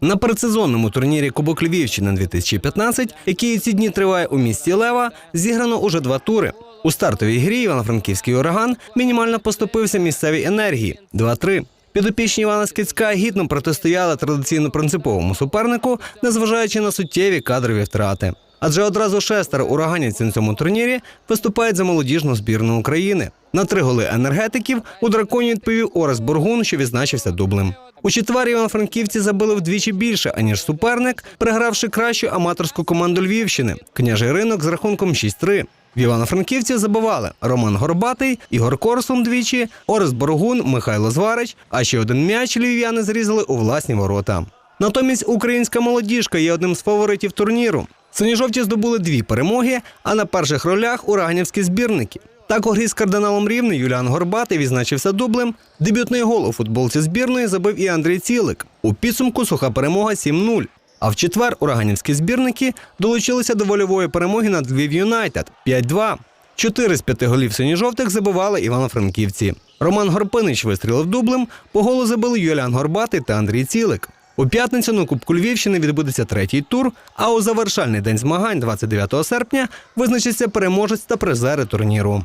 На передсезонному турнірі Кубок Львівщини 2015, який ці дні триває у місті Лева, зіграно уже два тури. У стартовій грі Івано-Франківський ураган мінімально поступився місцевій енергії 2-3. Підопічні Івана Скицька гідно протистояли традиційно принциповому супернику, незважаючи на суттєві кадрові втрати. Адже одразу шестеро ураганівців на цьому турнірі виступають за молодіжну збірну України. На три голи енергетиків у драконі відповів Орес Бургун, що відзначився дублем. У четвер івано-франківці забили вдвічі більше, аніж суперник, перегравши кращу аматорську команду Львівщини княжий ринок з рахунком 6-3. В Івано-Франківці забивали Роман Горбатий, Ігор Корсун двічі, Орес Боргун, Михайло Зварич, а ще один м'яч львів'яни зрізали у власні ворота. Натомість українська молодіжка є одним з фаворитів турніру. Сині-жовті здобули дві перемоги, а на перших ролях ураганівські збірники. Так у кардиналом Рівне Юліан Горбатий відзначився дублем. Дебютний гол у футболці збірної забив і Андрій Цілик. У підсумку суха перемога 7-0. А в четвер ураганівські збірники долучилися до вольової перемоги над Львів Юнайтед 5-2. Чотири з п'яти голів синьо-жовтих забивали івано-франківці. Роман Горпинич вистрілив дублем, по голу забили Юліан Горбатий та Андрій Цілик. У п'ятницю на Кубку Львівщини відбудеться третій тур, а у завершальний день змагань 29 серпня визначиться переможець та призери турніру.